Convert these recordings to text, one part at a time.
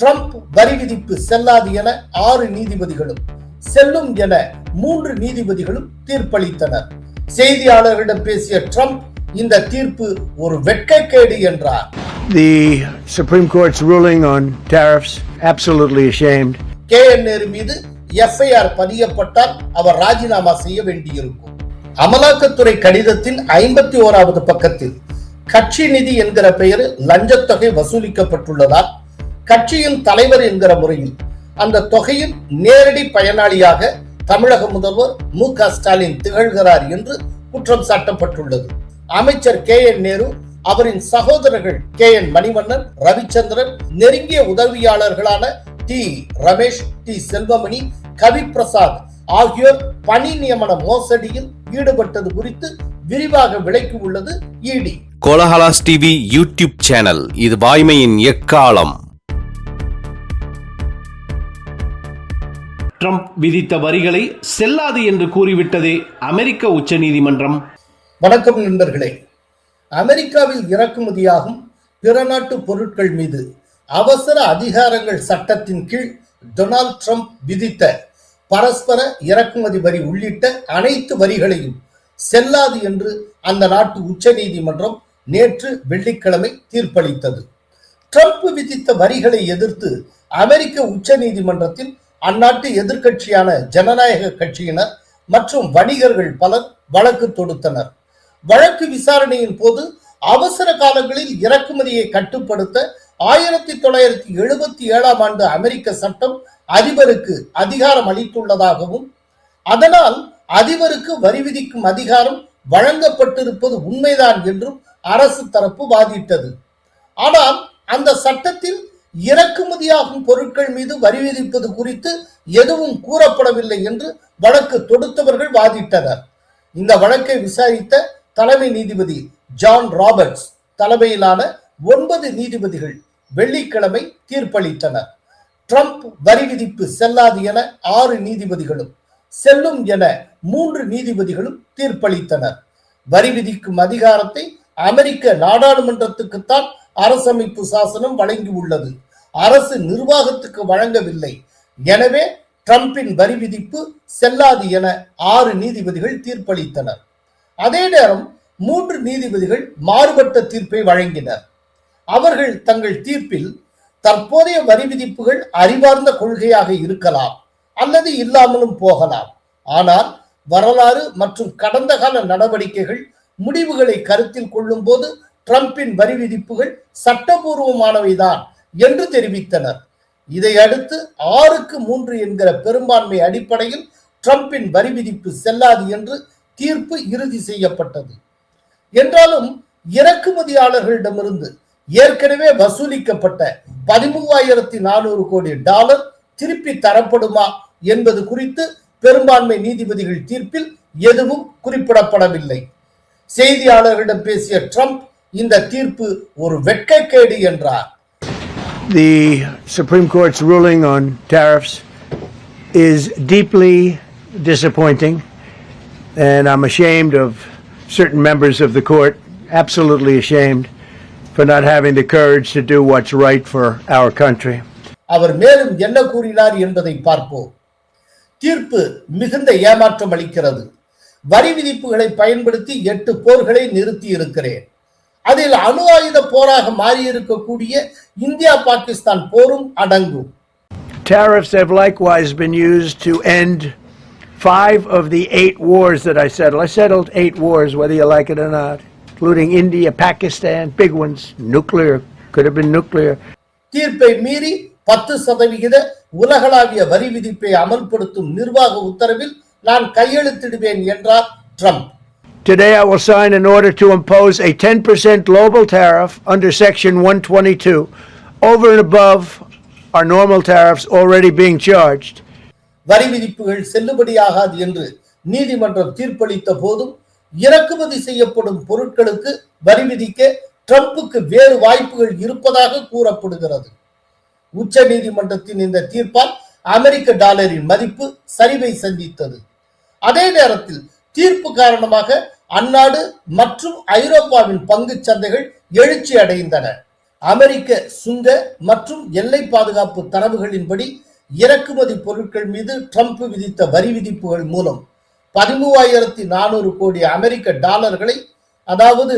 Trump வரி விதிப்பு செல்லாது என ஆறு நீதிபதிகளும் செல்லும் என மூன்று நீதிபதிகளும் தீர்ப்பளித்தனர். செய்தியாளர்களிடம் பேசிய ட்ரம்ப் இந்த தீர்ப்பு ஒரு வெட்கக்கேடு என்றார். The Supreme Court's ruling on tariffs, absolutely ashamed. K N Nehru மீது எஃப்ஐஆர் பதியப்பட்டால் அவர் ராஜினாமா செய்ய வேண்டியிருக்கும். அமலாக்கத்துறை கடிதத்தின் ஐம்பத்தி ஓராவது பக்கத்தில் கட்சி நிதி என்கிற பெயரில் லஞ்சத்தொகை வசூலிக்கப்பட்டுள்ளதால் கட்சியின் தலைவர் என்கிற முறையில் அந்த தொகையின் நேரடி பயனாளியாக தமிழக முதல்வர் மு க ஸ்டாலின் திகழ்கிறார் என்று குற்றம் சாட்டப்பட்டுள்ளது. அமைச்சர் கே என் நேரு அவரின் சகோதரர்கள் கே என் மணிவண்ணன் ரவிச்சந்திரன் நெருங்கிய உதவியாளர்களான டி ரமேஷ் டி செல்வமணி கவி பிரசாத் ஆகியோர் பணி நியமன மோசடியில் ஈடுபட்டது குறித்து விரிவாக விளக்கி உள்ளது இடி கோலஹலாஸ் டிவி யூடியூப் சேனல் இது வாய்மையின் எக்காலம். ட்ரம்ப் விதித்த வரிகளை செல்லாது என்று கூறிவிட்டதே அமெரிக்க உச்சநீதிமன்றம். வணக்கம் நண்பர்களே. அமெரிக்காவில் இறக்குமதியாகும் பிற நாட்டு பொருட்கள் மீது அவசர அதிகாரங்கள் சட்டத்தின் கீழ் டொனால்ட் ட்ரம்ப் விதித்த பரஸ்பர இறக்குமதி வரி உள்ளிட்ட அனைத்து வரிகளையும் செல்லாது என்று அந்த நாட்டு உச்சநீதிமன்றம் நேற்று வெள்ளிக்கிழமை தீர்ப்பளித்தது. ட்ரம்ப் விதித்த வரிகளை எதிர்த்து அமெரிக்க உச்சநீதிமன்றத்தில் அந்நாட்டு எதிர்கட்சியான ஜனநாயக கட்சியினர் மற்றும் வணிகர்கள் பலர் வழக்கு தொடுத்தனர். வழக்கு விசாரணையின் போது அவசர காலங்களில் இறக்குமதியை கட்டுப்படுத்த ஆயிரத்தி தொள்ளாயிரத்தி எழுபத்தி ஏழாம் ஆண்டு அமெரிக்க சட்டம் அதிபருக்கு அதிகாரம் அளித்துள்ளதாகவும் அதனால் அதிபருக்கு வரி விதிக்கும் அதிகாரம் வழங்கப்பட்டிருப்பது உண்மைதான் என்றும் அரசு தரப்பு வாதிட்டது. ஆனால் அந்த சட்டத்தில் இறக்குமதியாகும் பொருட்கள் மீது வரி விதிப்பது குறித்து எதுவும் கூறப்படவில்லை என்று வழக்கு தொடுத்தவர்கள் வாதிட்டனர். இந்த வழக்கை விசாரித்த தலைமை நீதிபதி ஜான் ராபர்ட்ஸ் தலைமையிலான ஒன்பது நீதிபதிகள் வெள்ளிக்கிழமை தீர்ப்பளித்தனர். ட்ரம்ப் வரி விதிப்பு செல்லாது என ஆறு நீதிபதிகளும் செல்லும் என மூன்று நீதிபதிகளும் தீர்ப்பளித்தனர். வரி விதிக்கும் அதிகாரத்தை அமெரிக்க நாடாளுமன்றத்துக்குத்தான் அரசமைப்பு சாசனம் வழங்கியுள்ளது. அரசு நிர்வாகத்துக்கு வழங்கவில்லை. எனவே ட்ரம்பின் வரி விதிப்பு செல்லாது என ஆறு நீதிபதிகள் தீர்ப்பளித்தனர். அதே நேரம் மூன்று நீதிபதிகள் மாறுபட்ட தீர்ப்பை வழங்கினர். அவர்கள் தங்கள் தீர்ப்பில் தற்போதைய வரி விதிப்புகள் அறிவார்ந்த கொள்கையாக இருக்கலாம் அல்லது இல்லாமலும் போகலாம். ஆனால் வரலாறு மற்றும் கடந்த கால நடவடிக்கைகள் முடிவுகளை கருத்தில் கொள்ளும் போது ட்ரம்பின் வரி விதிப்புகள் சட்டபூர்வமானவைதான் என்று தெரிவித்தனர். இதையடுத்து ஆறுக்கு மூன்று என்கிற பெரும்பான்மை அடிப்படையில் ட்ரம்பின் வரி விதிப்பு செல்லாது என்று தீர்ப்பு இறுதி செய்யப்பட்டது. என்றாலும் இறக்குமதியாளர்களிடமிருந்து ஏற்கனவே வசூலிக்கப்பட்ட பதிமூவாயிரத்தி நானூறு கோடி டாலர் திருப்பி தரப்படுமா என்பது குறித்து பெரும்பான்மை நீதிபதிகள் தீர்ப்பில் எதுவும் குறிப்பிடப்படவில்லை. செய்தியாளர்களிடம் பேசிய ட்ரம்ப் இந்த தீர்ப்பு ஒரு வெட்கக்கேடு என்றார். The Supreme Court's ruling on tariffs is deeply disappointing, and I'm ashamed of certain members of the court, absolutely ashamed, for not having the courage to do what's right for our country. அவர் மேலும் என்ன கூறினார் என்பதை பார்ப்போம் தீர்ப்பு மிகுந்த ஏமாற்றம் அளிக்கிறது வரி விதிப்புகளை பயன்படுத்தி எட்டு போர்களை நிறுத்தி இருக்கிறேன் அதில் அணு ஆயுத போராக மாறியிருக்கக்கூடிய இந்தியா பாகிஸ்தான் போரும் அடங்கும் Tariffs have likewise been used to end five of the eight wars that I settled. I settled eight wars, whether you like it or not, including India, Pakistan, big ones, nuclear, could have been nuclear. தீர்ப்பை மீறி பத்து சதவிகித உலகளாவிய வரி விதிப்பை அமல்படுத்தும் நிர்வாக உத்தரவில் நான் கையெழுத்திடுவேன் என்றார் Trump Today I will sign an order to impose a 10% global tariff under Section 122 over and above our normal tariffs already being charged. வரி விதிப்புகள் செல்லுபடியாகாது என்று நீதிமன்றம் தீர்ப்பளித்த போதும் இறக்குமதி செய்யப்படும் பொருட்களுக்கு வரி விதிக்க ட்ரம்புக்கு வேறு வாய்ப்புகள் இருப்பதாக கூறப்படுகிறது உச்ச நீதிமன்றத்தின் இந்த தீர்ப்பால் அமெரிக்க டாலரின் மதிப்பு சரிவை சந்தித்தது அதே நேரத்தில் தீர்ப்பு காரணமாக அந்நாடு மற்றும் ஐரோப்பாவின் பங்கு சந்தைகள் எழுச்சி அடைந்தன. அமெரிக்க சுங்க மற்றும் எல்லை பாதுகாப்பு தரவுகளின்படி இறக்குமதி பொருட்கள் மீது ட்ரம்ப் விதித்த வரி விதிப்புகள் மூலம் பதிமூவாயிரத்தி நானூறு கோடி அமெரிக்க டாலர்களை அதாவது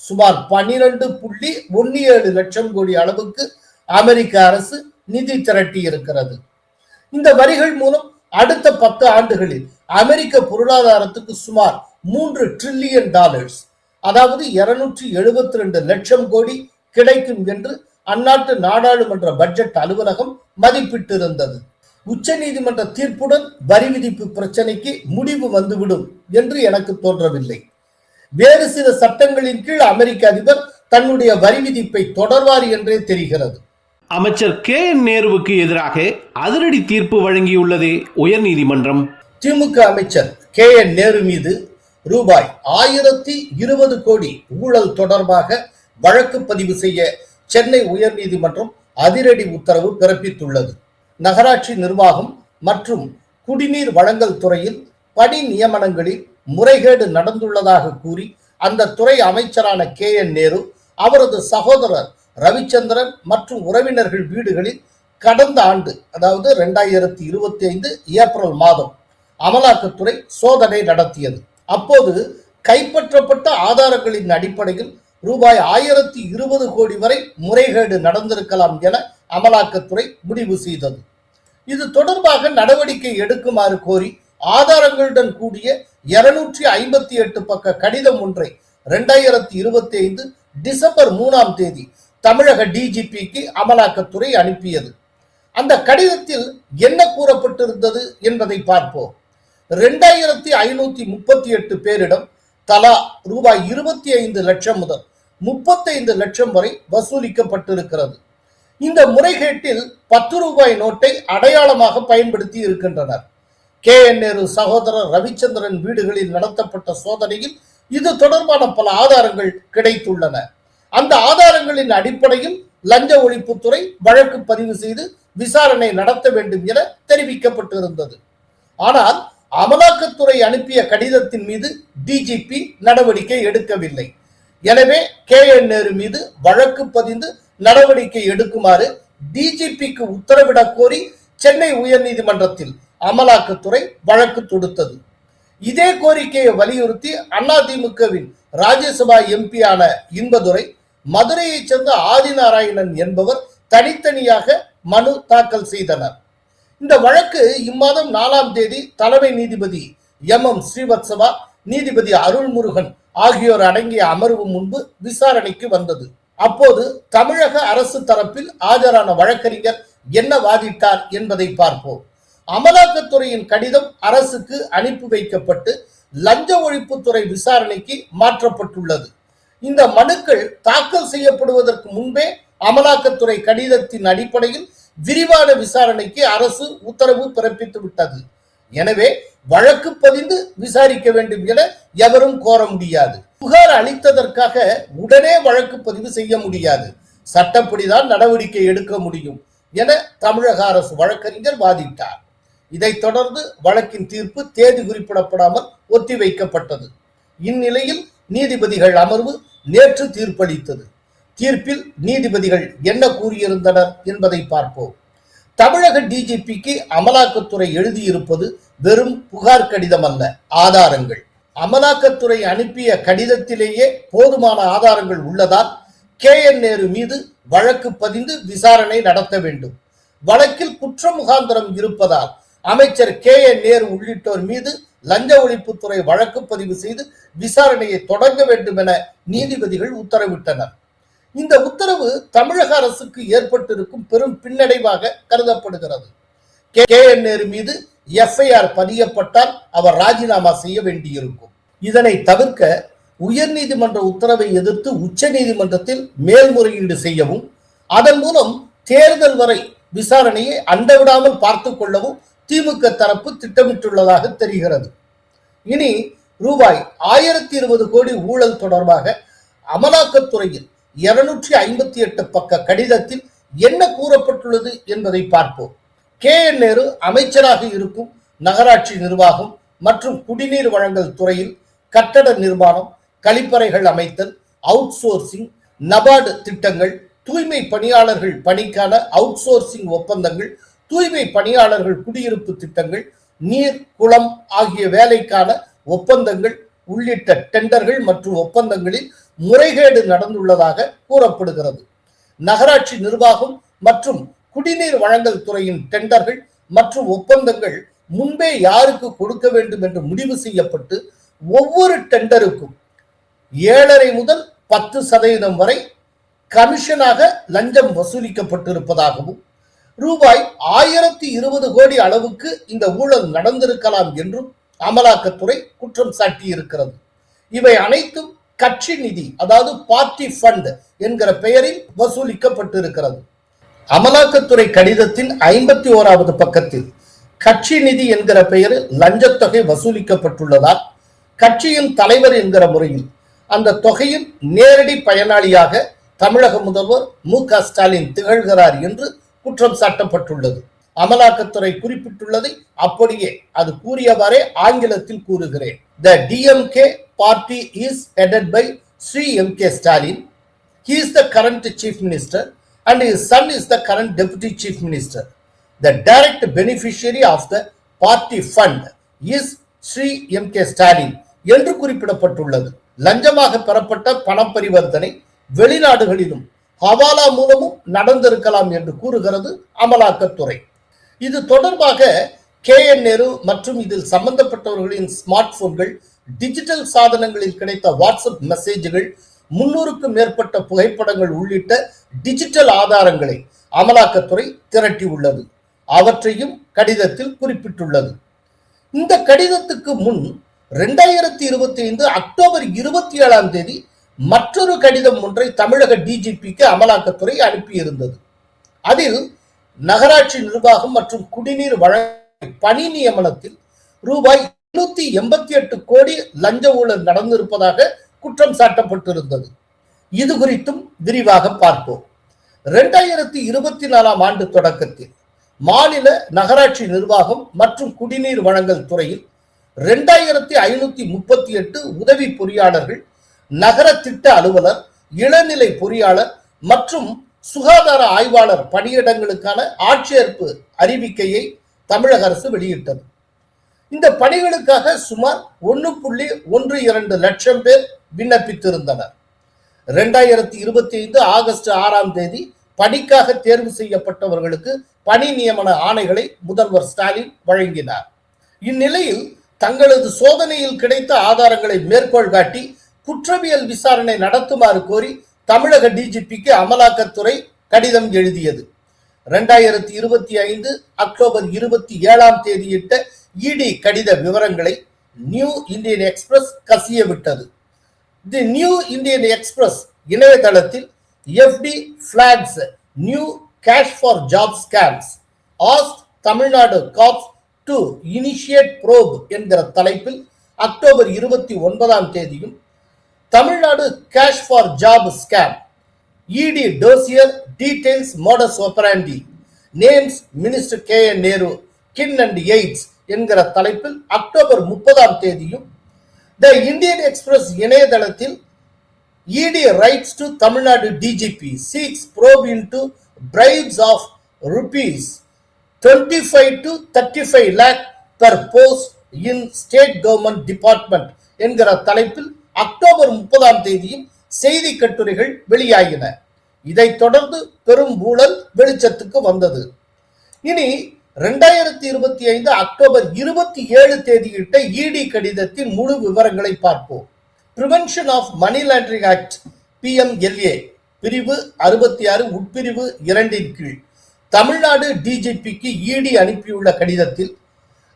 சுமார் பன்னிரண்டு புள்ளி ஒன்னு ஏழு லட்சம் கோடி அளவுக்கு அமெரிக்க அரசு நிதி திரட்டி இருக்கிறது இந்த வரிகள் மூலம் அடுத்த பத்து ஆண்டுகளில் அமெரிக்க பொருளாதாரத்துக்கு சுமார் மூன்று ட்ரில்லியன் டாலர்ஸ் அதாவது இருநூற்றி எழுபத்தி ரெண்டு லட்சம் கோடி கிடைக்கும் என்று அந்நாட்டு நாடாளுமன்ற பட்ஜெட் அலுவலகம் மதிப்பிட்டிருந்தது. உச்ச நீதிமன்ற தீர்ப்புடன் வரி விதிப்பு பிரச்சனைக்கு முடிவு வந்துவிடும் என்று எனக்கு தோன்றவில்லை. வேறு சில சட்டங்களின் கீழ் அமெரிக்க அதிபர் தன்னுடைய வரி விதிப்பை தொடர்வார் என்றே தெரிகிறது. அமைச்சர் கே என் நேருவுக்கு எதிராக அதிரடி தீர்ப்பு வழங்கியுள்ளது உயர்நீதிமன்றம். திமுக அமைச்சர் கே என் நேரு மீது ரூபாய் ஆயிரத்தி இருபது கோடி ஊழல் தொடர்பாக வழக்கு பதிவு செய்ய சென்னை உயர்நீதிமன்றம் அதிரடி உத்தரவு பிறப்பித்துள்ளது. நகராட்சி நிர்வாகம் மற்றும் குடிநீர் வழங்கல் துறையில் பணி நியமனங்களில் முறைகேடு நடந்துள்ளதாக கூறி அந்த துறை அமைச்சரான கே என் நேரு அவரது சகோதரர் ரவிச்சந்திரன் மற்றும் உறவினர்கள் வீடுகளில் கடந்த ஆண்டு அதாவது ரெண்டாயிரத்தி இருபத்தி ஐந்து ஏப்ரல் மாதம் அமலாக்கத்துறை சோதனை நடத்தியது. அப்போது கைப்பற்றப்பட்ட ஆதாரங்களின் அடிப்படையில் ரூபாய் ஆயிரத்தி இருபது கோடி வரை முறைகேடு நடந்திருக்கலாம் என அமலாக்கத்துறை முடிவு செய்தது. இது தொடர்பாக நடவடிக்கை எடுக்குமாறு கோரி ஆதாரங்களுடன் கூடிய இருநூற்றி ஐம்பத்தி எட்டு பக்க கடிதம் ஒன்றை ரெண்டாயிரத்தி இருபத்தி ஐந்து டிசம்பர் மூணாம் தேதி தமிழக டிஜிபிக்கு அமலாக்கத்துறை அனுப்பியது. அந்த கடிதத்தில் என்ன கூறப்பட்டிருந்தது என்பதை பார்ப்போம். ரெண்டாயிரத்தி ஐநூத்தி முப்பத்தி எட்டு பேரிடம் தலா ரூபாய் இருபத்தி ஐந்து லட்சம் முதல் முப்பத்தைந்து லட்சம் வரை வசூலிக்கப்பட்டிருக்கிறது. இந்த முறைகேட்டில் பத்து ரூபாய் நோட்டை அடையாளமாக பயன்படுத்தி இருக்கின்றனர். கே என் நேரு சகோதரர் ரவிச்சந்திரன் வீடுகளில் நடத்தப்பட்ட சோதனையில் இது தொடர்பான பல ஆதாரங்கள் கிடைத்துள்ளன. அந்த ஆதாரங்களின் அடிப்படையில் லஞ்ச ஒழிப்புத்துறை வழக்கு பதிவு செய்து விசாரணை நடத்த வேண்டும் என தெரிவிக்கப்பட்டிருந்தது. ஆனால் அமலாக்கத்துறை அனுப்பிய கடிதத்தின் மீது டிஜிபி நடவடிக்கை எடுக்கவில்லை. எனவே கே என் நேரு மீது வழக்கு பதிந்து நடவடிக்கை எடுக்குமாறு டிஜிபிக்கு உத்தரவிடக் கோரி சென்னை உயர்நீதிமன்றத்தில் அமலாக்கத்துறை வழக்கு தொடுத்தது. இதே கோரிக்கையை வலியுறுத்தி அதிமுகவின் ராஜ்யசபா எம்பியான இன்பதுரை மதுரையைச் சேர்ந்த ஆதிநாராயணன் என்பவர் தனித்தனியாக மனு தாக்கல் செய்தனர். இந்த வழக்கு இம்மாதம் நாலாம் தேதி தலைமை நீதிபதி எம். எம். ஸ்ரீவத்சவா நீதிபதி அருள்முருகன் ஆகியோர் அடங்கிய அமர்வு முன்பு விசாரணைக்கு வந்தது. அப்போது தமிழக அரசு தரப்பில் ஆஜரான வழக்கறிஞர் என்ன வாதிட்டார் என்பதை பார்ப்போம். அமலாக்கத்துறையின் கடிதம் அரசுக்கு அனுப்பி வைக்கப்பட்டு லஞ்ச ஒழிப்புத்துறை விசாரணைக்கு மாற்றப்பட்டுள்ளது. இந்த மனுக்கள் தாக்கல் செய்யப்படுவதற்கு முன்பே அமலாக்கத்துறை கடிதத்தின் அடிப்படையில் விரிவான விசாரணைக்கு அரசு உத்தரவு பிறப்பித்து விட்டது. எனவே வழக்கு பதிந்து விசாரிக்க வேண்டும் என எவரும் கோர முடியாது. புகார் அளித்ததற்காக உடனே வழக்கு பதிவு செய்ய முடியாது. சட்டப்படிதான் நடவடிக்கை எடுக்க முடியும் என தமிழக அரசு வழக்கறிஞர் வாதிட்டார். இதைத் தொடர்ந்து வழக்கின் தீர்ப்பு தேதி குறிப்பிடப்படாமல் ஒத்திவைக்கப்பட்டது. இந்நிலையில் நீதிபதிகள் அமர்வு நேற்று தீர்ப்பளித்தது. தீர்ப்பில் நீதிபதிகள் என்ன கூறியிருந்தனர் என்பதை பார்ப்போம். தமிழக டிஜிபிக்கு அமலாக்கத்துறை எழுதியிருப்பது வெறும் புகார் கடிதம் அல்ல ஆதாரங்கள். அமலாக்கத்துறை அனுப்பிய கடிதத்திலேயே போதுமான ஆதாரங்கள் உள்ளதால் கே என் நேரு மீது வழக்கு பதிந்து விசாரணை நடத்த வேண்டும். வழக்கில் குற்ற முகாந்திரம் இருப்பதால் அமைச்சர் கே என் நேரு உள்ளிட்டோர் மீது லஞ்ச ஒழிப்புத்துறை வழக்கு பதிவு செய்து விசாரணையை தொடங்க வேண்டும் என நீதிபதிகள் உத்தரவிட்டனர். இந்த உத்தரவு தமிழக அரசுக்கு ஏற்பட்டிருக்கும் பெரும் பின்னடைவாக கருதப்படுகிறது. கே என் நேரு மீது எஃப்ஐஆர் பதியப்பட்டால் அவர் ராஜினாமா செய்ய வேண்டியிருக்கும். இதனை தவிர்க்க உயர்நீதிமன்ற உத்தரவை எதிர்த்து உச்ச நீதிமன்றத்தில் மேல்முறையீடு செய்யவும் அதன் மூலம் தேர்தல் வரை விசாரணையை அண்டவிடாமல் பார்த்து கொள்ளவும் திமுக தரப்பு திட்டமிட்டுள்ளதாக தெரிகிறது. இனி ரூபாய் ஆயிரத்தி இருபது கோடி ஊழல் தொடர்பாக அமலாக்கத்துறையில் இருநூற்றி ஐம்பத்தி எட்டு பக்க கடிதத்தில் என்ன கூறப்பட்டுள்ளது என்பதை பார்ப்போம். கே. என். நேரு அமைச்சராக இருக்கும் நகராட்சி நிர்வாகம் மற்றும் குடிநீர் வழங்கல் துறையில் கட்டட நிர்மாணம் கழிப்பறைகள் அமைத்தல் அவுட் சோர்சிங் நபார்டு திட்டங்கள் தூய்மை பணியாளர்கள் பணிக்கான அவுட் சோர்சிங் ஒப்பந்தங்கள் தூய்மை பணியாளர்கள் குடியிருப்பு திட்டங்கள் நீர் குளம் ஆகிய வேலைக்கான ஒப்பந்தங்கள் உள்ளிட்ட டெண்டர்கள் மற்றும் ஒப்பந்தங்களில் முறைகேடு நடந்துள்ளதாக கூறப்படுகிறது. நகராட்சி நிர்வாகம் மற்றும் குடிநீர் வழங்கல் துறையின் டெண்டர்கள் மற்றும் ஒப்பந்தங்கள் முன்பே யாருக்கு கொடுக்க வேண்டும் என்று முடிவு செய்யப்பட்டு ஒவ்வொரு டெண்டருக்கும் ஏழரை முதல் பத்து சதவீதம் வரை கமிஷனாக லஞ்சம் வசூலிக்கப்பட்டிருப்பதாகவும் ரூபாய் ஆயிரத்தி இருபது கோடி அளவுக்கு இந்த ஊழல் நடந்திருக்கலாம் என்றும் அமலாக்கத்துறை குற்றம் சாட்டியிருக்கிறது. இவை அனைத்தும் கட்சி நிதி அதாவது பார்ட்டி ஃபண்ட் என்கிற பெயரில் வசூலிக்கப்பட்டிருக்கிறது. அமலாக்கத்துறை கடிதத்தின் ஐம்பத்தி ஓராவது பக்கத்தில் கட்சி நிதி என்கிற பெயரில் லஞ்சத்தொகை வசூலிக்கப்பட்டுள்ளதால் கட்சியின் தலைவர் என்கிற முறையில் அந்த தொகையின் நேரடி பயனாளியாக தமிழக முதல்வர் மு க ஸ்டாலின் திகழ்கிறார் என்று குற்றம் சாட்டப்பட்டுள்ளது அமலாக்கத்துறை குறிப்பிட்டுள்ளதை அப்படியே அது கூறியவாறே ஆங்கிலத்தில் கூறுகிறேன் the DMK party is headed by Shri M K Stalin he is the current chief minister and is son is the current deputy chief minister the direct beneficiary of the party fund is Shri M K Stalin என்று குறிப்பிடப்பட்டுள்ளது லஞ்சமாக பெறப்பட்ட பண பரிவர்த்தனை வெளிநாடுகளிலும் ஹவாலா மூலமும் நடந்திருக்கலாம் என்று கூறுகிறது அமலாக்கத்துறை. இது தொடர்பாக கே என் நேரு மற்றும் இதில் சம்பந்தப்பட்டவர்களின் ஸ்மார்ட் போன்கள் டிஜிட்டல் சாதனங்களில் கிடைத்த வாட்ஸ்அப் மெசேஜ்கள் முன்னூறுக்கும் மேற்பட்ட புகைப்படங்கள் உள்ளிட்ட டிஜிட்டல் ஆதாரங்களை அமலாக்கத்துறை திரட்டியுள்ளது. அவற்றையும் கடிதத்தில் குறிப்பிட்டுள்ளது. இந்த கடிதத்துக்கு முன் ரெண்டாயிரத்தி இருபத்தி ஐந்து அக்டோபர் இருபத்தி ஏழாம் தேதி மற்றொரு கடிதம் ஒன்றை தமிழக டிஜிபிக்கு அமலாக்கத்துறை அனுப்பியிருந்தது. அதில் நகராட்சி நிர்வாகம் மற்றும் குடிநீர் வழங்க பணி நியமனத்தில் ரூபாய் இருநூத்தி எண்பத்தி எட்டு கோடி லஞ்ச ஊழல் நடந்திருப்பதாக குற்றம் சாட்டப்பட்டிருந்தது. இது குறித்தும் விரிவாக பார்ப்போம். இரண்டாயிரத்தி இருபத்தி நாலாம் ஆண்டு தொடக்கத்தில் மாநில நகராட்சி நிர்வாகம் மற்றும் குடிநீர் வழங்கல் துறையில் ரெண்டாயிரத்தி ஐநூத்தி முப்பத்தி எட்டு உதவி பொறியாளர்கள் நகர திட்ட அலுவலர் இளநிலை பொறியாளர் மற்றும் சுகாதார ஆய்வாளர் பணியிடங்களுக்கான ஆட்சேர்ப்பு அறிவிக்கையை தமிழக அரசு வெளியிட்டது. இந்த பணிகளுக்காக சுமார் ஒன்று புள்ளி ஒன்று இரண்டு லட்சம் பேர் விண்ணப்பித்திருந்தனர். இரண்டாயிரத்தி இருபத்தி ஐந்து ஆகஸ்ட் ஆறாம் தேதி பணிக்காக தேர்வு செய்யப்பட்டவர்களுக்கு பணி நியமன ஆணைகளை முதல்வர் ஸ்டாலின் வழங்கினார். இந்நிலையில் தங்களது சோதனையில் கிடைத்த ஆதாரங்களை மேற்கோள் காட்டி குற்றவியல் விசாரணை நடத்துமாறு கோரி தமிழக டிஜிபிக்கு அமலாக்கத்துறை கடிதம் எழுதியது. ரெண்டாயிரத்தி இருபத்தி ஐந்து அக்டோபர் இருபத்தி ஏழாம் தேதியிட்ட இடி கடித விவரங்களை நியூ இந்தியன் எக்ஸ்பிரஸ் கசிய விட்டது தி நியூ இந்தியன் எக்ஸ்பிரஸ் இணையதளத்தில் FT flags new cash for job scams ask Tamil Nadu cops to initiate probe என்கிற தலைப்பில் அக்டோபர் இருபத்தி ஒன்பதாம் தேதியும் Tamil Nadu cash for job scam ED dossier details modus operandi names minister K N Nehru kin and aides என்கிற தலைப்பில் October முப்பதாம் தேதியும் the Indian Express இணையதளத்தில் ED writes to Tamil Nadu DGP seeks probe in to bribes of rupees twenty five to thirty five lakh per post in state government department என்கிற தலைப்பில் October முப்பதாம் தேதியும் செய்தி கட்டுரைகள் வெளியாகின. இதைத் தொடர்ந்து பெரும் ஊழல் வெளிச்சத்துக்கு வந்தது. இனி ரெண்டாயிரத்தி இருபத்தி ஐந்து அக்டோபர் இருபத்தி ஏழு தேதியிட்ட இடி கடிதத்தின் முழு விவரங்களை பார்ப்போம். Prevention of money laundering act PMLA பிரிவு அறுபத்தி ஆறு உட்பிரிவு இரண்டின் கீழ். தமிழ்நாடு டிஜிபிக்கு இடி அனுப்பியுள்ள கடிதத்தில்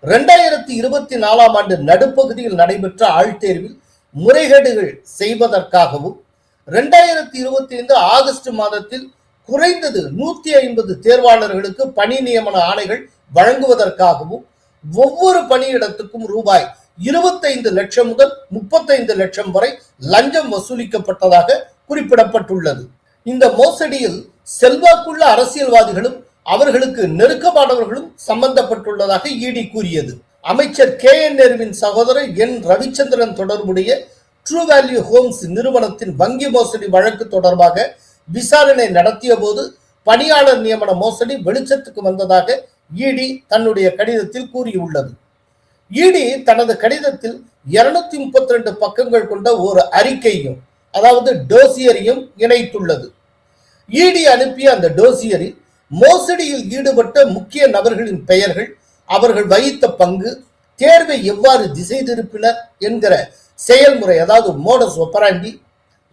ரெண்டாயிரத்தி இருபத்தி நாலாம் ஆண்டு நடுப்பகுதியில் நடைபெற்ற ஆழ்தேர்வில் முறைகேடுகள் செய்வதற்காகவும் ரெண்டாயிரத்தி இருபத்தி ஐந்து ஆகஸ்ட் மாதத்தில் குறைந்தது நூத்தி ஐம்பது தேர்வாளர்களுக்கு பணி நியமன ஆணைகள் வழங்குவதற்காகவும் ஒவ்வொரு பணியிடத்துக்கும் ரூபாய் இருபத்தைந்து லட்சம் முதல் முப்பத்தைந்து லட்சம் வரை லஞ்சம் வசூலிக்கப்பட்டதாக குறிப்பிடப்பட்டுள்ளது. இந்த மோசடியில் செல்வாக்குள்ள அரசியல்வாதிகளும் அவர்களுக்கு நெருக்கமானவர்களும் சம்பந்தப்பட்டுள்ளதாக இடி கூறியது. அமைச்சர் கே என் நேருவின் சகோதரர் என் ரவிச்சந்திரன் தொடர்புடைய ட்ரூ வேல்யூ ஹோம்ஸ் நிறுவனத்தின் வங்கி மோசடி வழக்கு தொடர்பாக விசாரணை நடத்திய போது பணியாளர் நியமன மோசடி வெளிச்சத்துக்கு வந்ததாக இடி தன்னுடைய கடிதத்தில் கூறியுள்ளது. இடி தனது கடிதத்தில் இருநூத்தி முப்பத்தி ரெண்டு பக்கங்கள் கொண்ட ஒரு அறிக்கையும் அதாவது டோசியரையும் இணைத்துள்ளது. இடி அனுப்பிய அந்த டோசியரில் மோசடியில் ஈடுபட்ட முக்கிய நபர்களின் பெயர்கள் அவர்கள் வகித்த பங்கு தேர்வை எவ்வாறு திசை திருப்பினர் என்கிற செயல்முறை அதாவது மோடஸ் ஒப்பராண்டி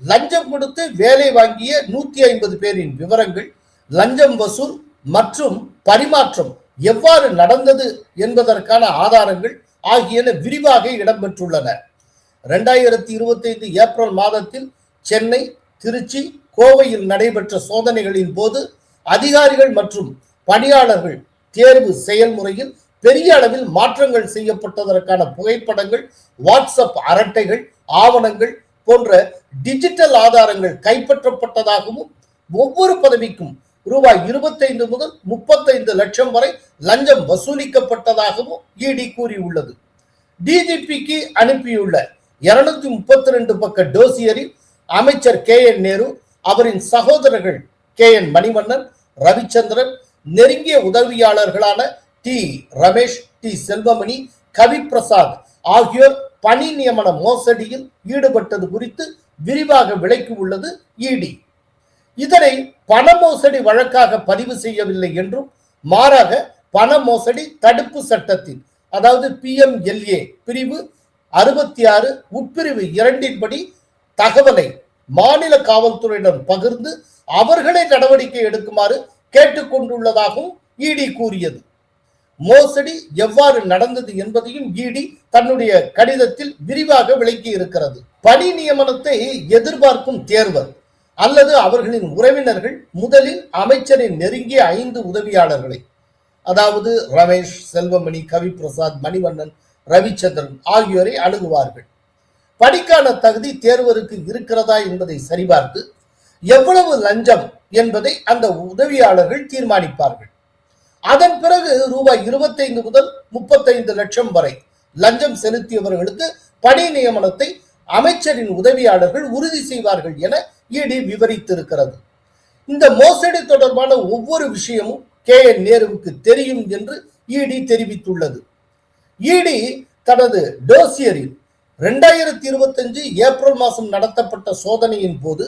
லஞ்சம் கொடுத்து வேலை வாங்கிய நூத்தி ஐம்பது பேரின் விவரங்கள் லஞ்சம் வசூல் மற்றும் பரிமாற்றம் எவ்வாறு நடந்தது என்பதற்கான ஆதாரங்கள் ஆகியன விரிவாக இடம்பெற்றுள்ளன. ரெண்டாயிரத்தி இருபத்தைந்து ஏப்ரல் மாதத்தில் சென்னை திருச்சி கோவையில் நடைபெற்ற சோதனைகளின் போது அதிகாரிகள் மற்றும் பணியாளர்கள் தேர்வு செயல்முறையில் பெரிய அளவில் மாற்றங்கள் செய்யப்பட்டதற்கான புகைப்படங்கள் வாட்ஸ்அப் அரட்டைகள் ஆவணங்கள் போன்ற டிஜிட்டல் ஆதாரங்கள் கைப்பற்றப்பட்டதாகவும் ஒவ்வொரு பதவிக்கும் ரூபாய் இருபத்தைந்து முதல் முப்பத்தைந்து லட்சம் வரை லஞ்சம் வசூலிக்கப்பட்டதாகவும் இடி கூறியுள்ளது. டிஜிபிக்கு அனுப்பியுள்ள இருநூத்தி முப்பத்தி ரெண்டு பக்க டோசியரில் அமைச்சர் கே என் நேரு அவரின் சகோதரர்கள் கே என் மணிவண்ணன் ரவிச்சந்திரன் நெருங்கிய உதவியாளர்களான டி. ரமேஷ் டி. செல்வமணி கவி பிரசாத் ஆகியோர் பணி நியமன மோசடியில் ஈடுபட்டது குறித்து விரிவாக விளக்கி உள்ளது இடி இதனை பண மோசடி வழக்காக பதிவு செய்யவில்லை என்றும் மாறாக பண மோசடி தடுப்பு சட்டத்தில் அதாவது பிஎம்எல்ஏ பிரிவு அறுபத்தி ஆறு உட்பிரிவு இரண்டின்படி தகவலை மாநில காவல்துறையினர் பகிர்ந்து அவர்களே நடவடிக்கை எடுக்குமாறு கேட்டுக்கொண்டுள்ளதாகவும் இடி கூறியது. மோசடி எவ்வாறு நடந்தது என்பதையும் இடி தன்னுடைய கடிதத்தில் விரிவாக விளக்கி இருக்கிறது. பணி நியமனத்தை எதிர்பார்க்கும் தேர்வர் அல்லது அவர்களின் உறவினர்கள் முதலில் அமைச்சரின் நெருங்கிய ஐந்து உதவியாளர்களை அதாவது ரமேஷ் செல்வமணி கவி பிரசாத் மணிவண்ணன் ரவிச்சந்திரன் ஆகியோரை அணுகுவார்கள். பணிக்கான தகுதி தேர்வருக்கு இருக்கிறதா என்பதை சரிபார்த்து எவ்வளவு லஞ்சம் என்பதை அந்த உதவியாளர்கள் தீர்மானிப்பார்கள். அதன் பிறகு ரூபாய் இருபத்தைந்து முதல் முப்பத்தைந்து லட்சம் வரை லஞ்சம் செலுத்தியவர்களுக்கு பணி நியமனத்தை அமைச்சரின் உதவியாளர்கள் உறுதி செய்வார்கள் என இடி விவரித்திருக்கிறது. இந்த மோசடி தொடர்பான ஒவ்வொரு விஷயமும் கே என் நேருவுக்கு தெரியும் என்று இடி தெரிவித்துள்ளது. இடி தனது டோசியரில் ரெண்டாயிரத்தி இருபத்தஞ்சு ஏப்ரல் மாதம் நடத்தப்பட்ட சோதனையின் போது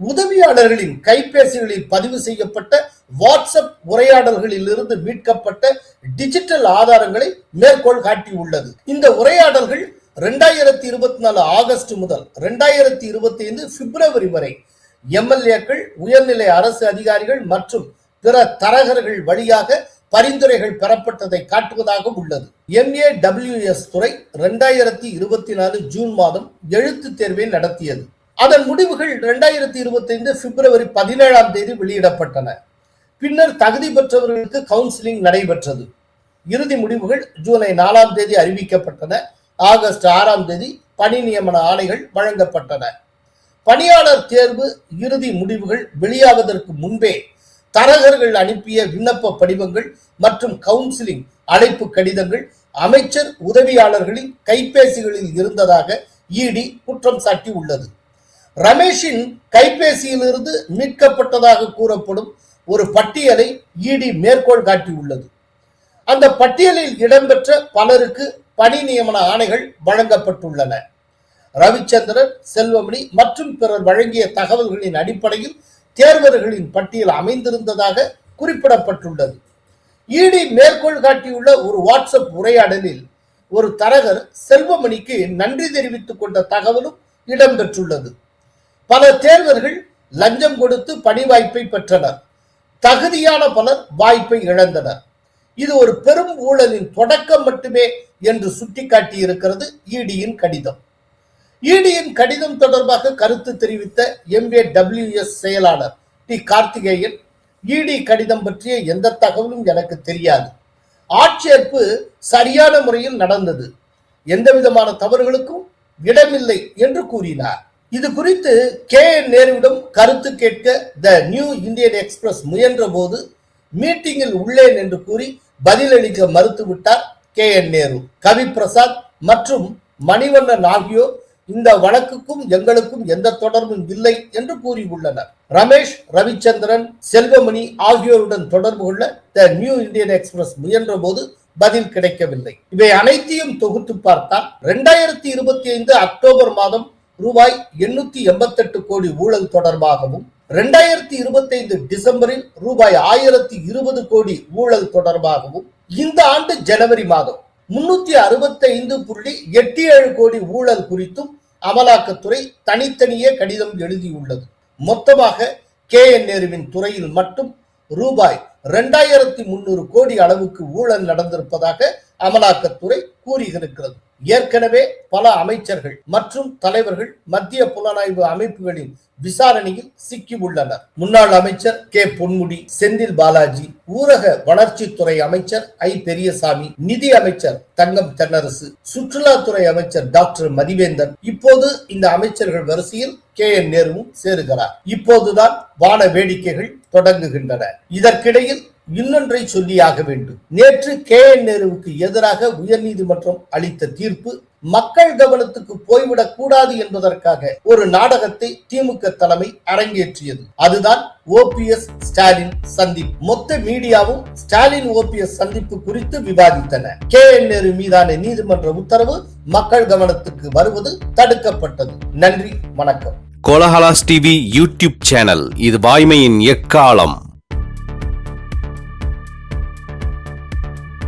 உதவியாளர்களின் கைபேசிகளில் பதிவு செய்யப்பட்ட வாட்ஸ்அப் உரையாடல்களில் இருந்து மீட்கப்பட்ட டிஜிட்டல் ஆதாரங்களை மேற்கோள் காட்டியுள்ளது இந்த உரையாடல்கள் ரெண்டாயிரத்தி இருபத்தி நாலு ஆகஸ்ட் முதல் ரெண்டாயிரத்தி இருபத்தி ஐந்து பிப்ரவரி வரை எம்எல்ஏக்கள் உயர்நிலை அரசு அதிகாரிகள் மற்றும் பிற தரகர்கள் வழியாக பரிந்துரைகள் பெறப்பட்டதை காட்டுவதாக உள்ளது. எம்ஏ டபிள்யூஎஸ் துறை ரெண்டாயிரத்தி இருபத்தி நாலு ஜூன் மாதம் எழுத்து தேர்வை நடத்தியது. அதன் முடிவுகள் ரெண்டாயிரத்தி இருபத்தி ஐந்து பிப்ரவரி பதினேழாம் தேதி வெளியிடப்பட்டன. பின்னர் தகுதி பெற்றவர்களுக்கு கவுன்சிலிங் நடைபெற்றது. இறுதி முடிவுகள் ஜூலை நாலாம் தேதி அறிவிக்கப்பட்டன. ஆகஸ்ட் ஆறாம் தேதி பணி நியமன ஆணைகள் வழங்கப்பட்டன. பணியாளர் தேர்வு இறுதி முடிவுகள் வெளியாவதற்கு முன்பே தரகர்கள் அனுப்பிய விண்ணப்ப படிவங்கள் மற்றும் கவுன்சிலிங் அழைப்பு கடிதங்கள் அமைச்சர் உதவியாளர்களின் கைபேசிகளில் இருந்ததாக இடி குற்றம் சாட்டி உள்ளது ரமேஷின் கைபேசியிலிருந்து மீட்கப்பட்டதாக கூறப்படும் ஒரு பட்டியலை இடி மேற்கோள் காட்டியுள்ளது. அந்த பட்டியலில் இடம்பெற்ற பலருக்கு பணி நியமன ஆணைகள் வழங்கப்பட்டுள்ளன. ரவிச்சந்திரன் செல்வமணி மற்றும் பிறர் வழங்கிய தகவல்களின் அடிப்படையில் தேர்வர்களின் பட்டியல் அமைந்திருந்ததாக குறிப்பிடப்பட்டுள்ளது. இடி மேற்கோள் காட்டியுள்ள ஒரு வாட்ஸ்அப் உரையாடலில் ஒரு தரகர் செல்வமணிக்கு நன்றி தெரிவித்துக் கொண்ட தகவலும் இடம்பெற்றுள்ளது. பல தேர்வர்கள் லஞ்சம் கொடுத்து பணி வாய்ப்பை பெற்றனர். தகுதியான பலர் வாய்ப்பை இழந்தனர். இது ஒரு பெரும் ஊழலின் தொடக்கம் மட்டுமே என்று சுட்டிக்காட்டி இருக்கிறது இடியின் கடிதம். இடியின் கடிதம் தொடர்பாக கருத்து தெரிவித்த எம்ஏ டபிள்யூஎஸ் செயலாளர் டி. கார்த்திகேயன் இடி கடிதம் பற்றிய எந்த தகவலும் எனக்கு தெரியாது. ஆட்சேர்ப்பு சரியான முறையில் நடந்தது. எந்த விதமான தவறுகளுக்கும் இடமில்லை என்று கூறினார். இது குறித்து கே என் நேருவிடம் கருத்து கேட்க த நியூ இந்தியன் எக்ஸ்பிரஸ் முயன்ற போது மீட்டிங்கில் உள்ளேன் என்று கூறி பதிலளிக்க மறுத்துவிட்டார் கே என் நேரு. கவி பிரசாத் மற்றும் மணிவண்ணன் ஆகியோர் இந்த வழக்குக்கும் எங்களுக்கும் எந்த தொடர்பும் இல்லை என்று கூறியுள்ளனர். ரமேஷ் ரவிச்சந்திரன் செல்வமணி ஆகியோருடன் தொடர்பு கொள்ள த நியூ இந்தியன் எக்ஸ்பிரஸ் முயன்ற போது பதில் கிடைக்கவில்லை. இவை அனைத்தையும் தொகுத்து பார்த்தால் இரண்டாயிரத்தி இருபத்தி ஐந்து அக்டோபர் மாதம் ரூபாய் எண்ணூத்தி எண்பத்தெட்டு கோடி ஊழல் தொடர்பாகவும் இரண்டாயிரத்தி இருபத்தைந்து டிசம்பரில் ரூபாய் ஆயிரத்தி இருபது கோடி ஊழல் தொடர்பாகவும் இந்த ஆண்டு ஜனவரி மாதம் முன்னூத்தி அறுபத்தைந்து புள்ளி எட்டு ஏழு கோடி ஊழல் குறித்தும் அமலாக்கத்துறை தனித்தனியே கடிதம் எழுதியுள்ளது. மொத்தமாக கே என் நேருவின் துறையில் மட்டும் ரூபாய் இரண்டாயிரத்தி முன்னூறு கோடி அளவுக்கு ஊழல் நடந்திருப்பதாக அமலாக்கத்துறை கூறியிருக்கிறது. ஏற்கனவே பல அமைச்சர்கள் மற்றும் தலைவர்கள் மத்திய புலனாய்வு அமைப்புகளின் விசாரணையில் சிக்கியுள்ளனர். முன்னாள் அமைச்சர் கே. பொன்முடி செந்தில் பாலாஜி ஊரக வளர்ச்சித்துறை அமைச்சர் ஐ. பெரியசாமி நிதி அமைச்சர் தங்கம் தென்னரசு சுற்றுலாத்துறை அமைச்சர் டாக்டர் மதிவேந்தன். இப்போது இந்த அமைச்சர்கள் வரிசையில் கே. என். நேருவும் சேருகிறார். இப்போதுதான் வான வேடிக்கைகள் தொடங்குகின்றன. இதற்கிடையில் இன்னொன்றை சொல்லியாக வேண்டும். நேற்று கே. என். நேருவுக்கு எதிராக உயர்நீதிமன்றம் அளித்த தீர்ப்பு மக்கள் கவனத்துக்கு போய்விடக் கூடாது என்பதற்காக ஒரு நாடகத்தை திமுக தலைமை அரங்கேற்றியது. அதுதான் ஓபிஎஸ் ஸ்டாலின் சந்திப்பு. மொத்த மீடியாவும் ஸ்டாலின் ஓபிஎஸ் சந்திப்பு குறித்து விவாதித்தன. கே. என். நேரு மீதான நீதிமன்ற உத்தரவு மக்கள் கவனத்துக்கு வருவது தடுக்கப்பட்டது. நன்றி வணக்கம். Kolahalas TV YouTube channel. இது வாய்மையின் எக்காலம்.